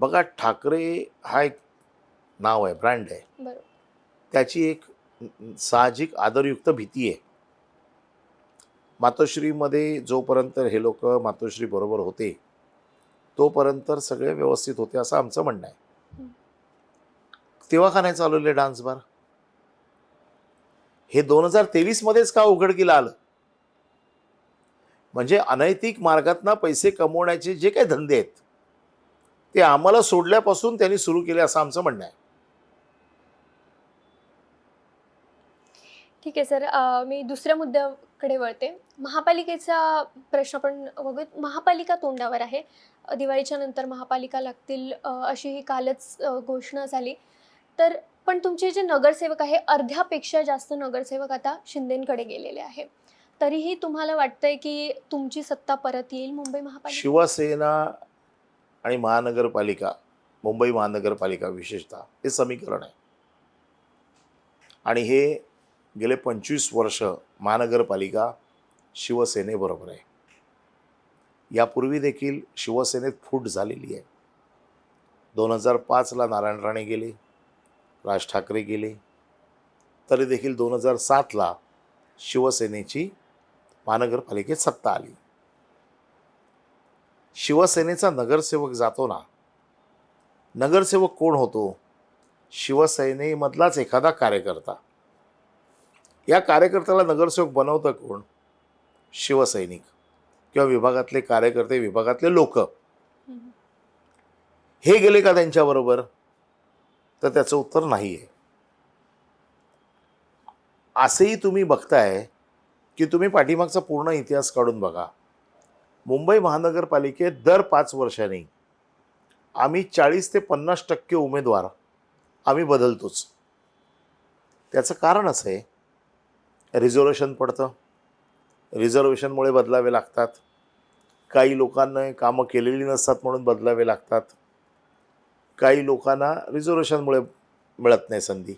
बघा ठाकरे हा एक नाव आहे ब्रँड आहे. त्याची एक साहजिक आदरयुक्त भीती आहे. मातोश्रीमध्ये जोपर्यंत हे लोक मातोश्री बरोबर होते तोपर्यंत सगळे व्यवस्थित होते असं आमचं म्हणणं आहे. तेव्हा का नाही चालवले डान्स बार? हे दोन हजार तेवीस मध्येच का उघडकीला आलं? म्हणजे अनैतिक मार्गातनं पैसे कमवण्याचे जे काही धंदे आहेत ते आम्हाला सोडल्यापासून त्यांनी सुरू केले असं आमचं म्हणणं आहे. ठीक आहे सर. मी दुसऱ्या मुद्द्याकडे वळते. महापालिकेचा प्रश्न आपण बघूयात. महापालिका तोंडावर आहे. दिवाळीच्या नंतर महापालिका लागतील अशी ही कालच घोषणा झाली. तर पण तुमचे जे नगरसेवक आहे अर्ध्यापेक्षा जास्त नगरसेवक आता शिंदेकडे गेलेले आहे. तरीही तुम्हाला वाटतंय की तुमची सत्ता परत येईल मुंबई महापालिका शिवसेना आणि महानगरपालिका मुंबई महानगरपालिका विशेषतः हे समीकरण आहे. आणि हे गेले पंचवीस वर्ष महानगरपालिका शिवसेनेबरोबर आहे. यापूर्वी देखील शिवसेनेत फूट झालेली आहे. दोन हजार पाचला नारायण राणे गेले राज ठाकरे गेले तरी देखील दोन हजार सातला शिवसेनेची महानगरपालिकेत सत्ता आली. शिवसेनेचा नगरसेवक जातो ना. नगरसेवक कोण होतो? शिवसेनेमधलाच एखादा कार्यकर्ता. या कार्यकर्त्याला नगरसेवक बनवतं कोण? शिवसैनिक. किंवा विभागातले कार्यकर्ते विभागातले लोक. हे गेले का त्यांच्याबरोबर? तर त्याचं उत्तर नाही आहे असंही तुम्ही बघताय की तुम्ही पाठीमागचा पूर्ण इतिहास काढून बघा. मुंबई महानगरपालिकेत दर पाच वर्षांनी आम्ही चाळीस ते पन्नास टक्के उमेदवार आम्ही बदलतोच. त्याचं कारण असं आहे रिझर्वेशन पडतं. रिझर्वेशनमुळे बदलावे लागतात. काही लोकांना कामं केलेली नसतात म्हणून बदलावे लागतात. काही लोकांना रिझर्वेशनमुळे मिळत नाही संधी.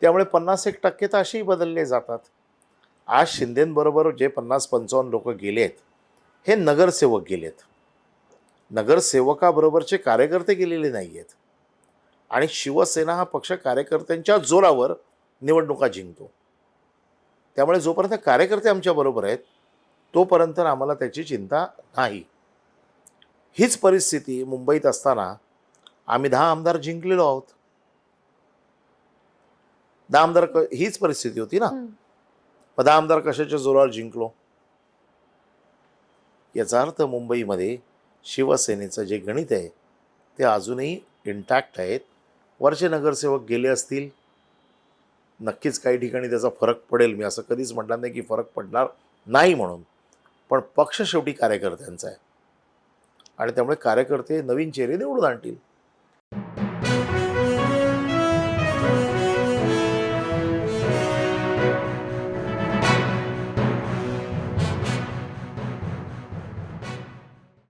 त्यामुळे पन्नास एक टक्के तर असेही बदलले जातात. आज शिंदेंबरोबर जे पन्नास पंचावन्न लोक आहेत हे नगरसेवक गेलेत. नगरसेवकाबरोबरचे कार्यकर्ते गेलेले नाही आहेत आणि शिवसेना हा पक्ष कार्यकर्त्यांच्या जोरावर निवडणुका जिंकतो. त्यामुळे जोपर्यंत कार्यकर्ते आमच्याबरोबर आहेत तोपर्यंत आम्हाला त्याची चिंता नाही. हीच परिस्थिती मुंबईत असताना आम्ही दहा आमदार जिंकलेलो आहोत. दहा आमदार क- हीच परिस्थिती होती ना. मग दहा आमदार कशाच्या जोरावर जिंकलो? याचा अर्थ मुंबईमध्ये शिवसेनेचं जे गणित आहे ते अजूनही इंटॅक्ट आहेत. वरचे नगरसेवक गेले असतील नक्कीच काही ठिकाणी त्याचा फरक पडेल. मी असं कधीच म्हटलं नाही की फरक पडणार नाही म्हणून. पण पक्ष शेवटी कार्यकर्त्यांचा आहे. आणि त्यामुळे कार्यकर्ते नवीन चेहरे निवडून आणतील.